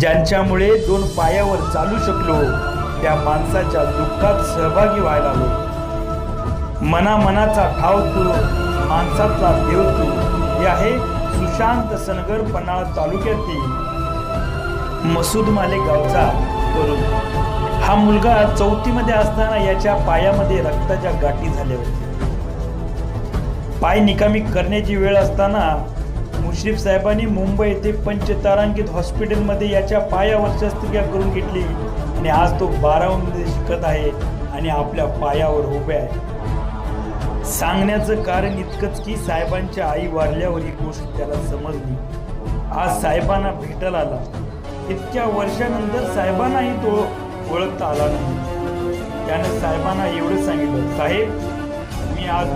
ज्यांच्यामुळे दोन पायावर चालू शकलो त्या माणसाच्या दुःखात सहभागी व्हायला हवं. मनामनाचा ठाव तू माणसातला देव तू. हे आहे सुशांत सनगर पन्हाळा तालुक्यातील मसूद माले गावचा तरुण हा मुलगा चौथीमध्ये असताना याच्या पायामध्ये रक्ताच्या गाठी झाल्या होत्या. पाय निकामी करण्याची वेळ असताना मुश्रीफ साहेबांनी मुंबई येथे पंचतारांकित हॉस्पिटलमध्ये याच्या पायावर शस्त्रक्रिया करून घेतली. आणि आज तो बारावीमध्ये शिकत आहे आणि आपल्या पायावर उभे आहे. सांगण्याचं कारण इतकंच की साहेबांच्या आई वारल्यावर ही गोष्ट त्याला समजली. आज साहेबांना भेटायला आला. इतक्या वर्षानंतर साहेबांनाही तो ओळखता आला नाही. त्याने साहेबांना एवढं सांगितलं साहेब मी आज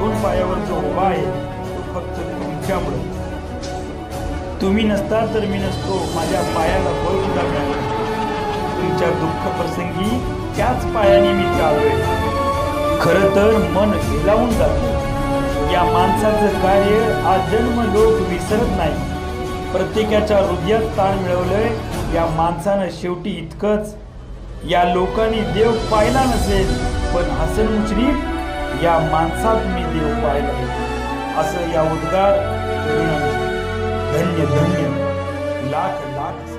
दोन पायावर जो उभा आहे. तो फक्त तुमच्यामुळे तुम्ही नसता तर मी नसतो. माझ्या पायाला बळ सुद्धा मिळालं तुमच्या दुःख प्रसंगी त्याच पायाने मी चाललोय. खरं तर मन हेलावून जातं. या माणसाचं कार्य आज जन्म लोक विसरत नाही. प्रत्येकाच्या हृदयात स्थान मिळवलंय. या माणसानं शेवटी इतकंच. या लोकांनी देव पाहिला नसेल पण हसन मुश्रीफ या माणसात मी देव पाहिला असं या उद्गार धन्य लाख लाख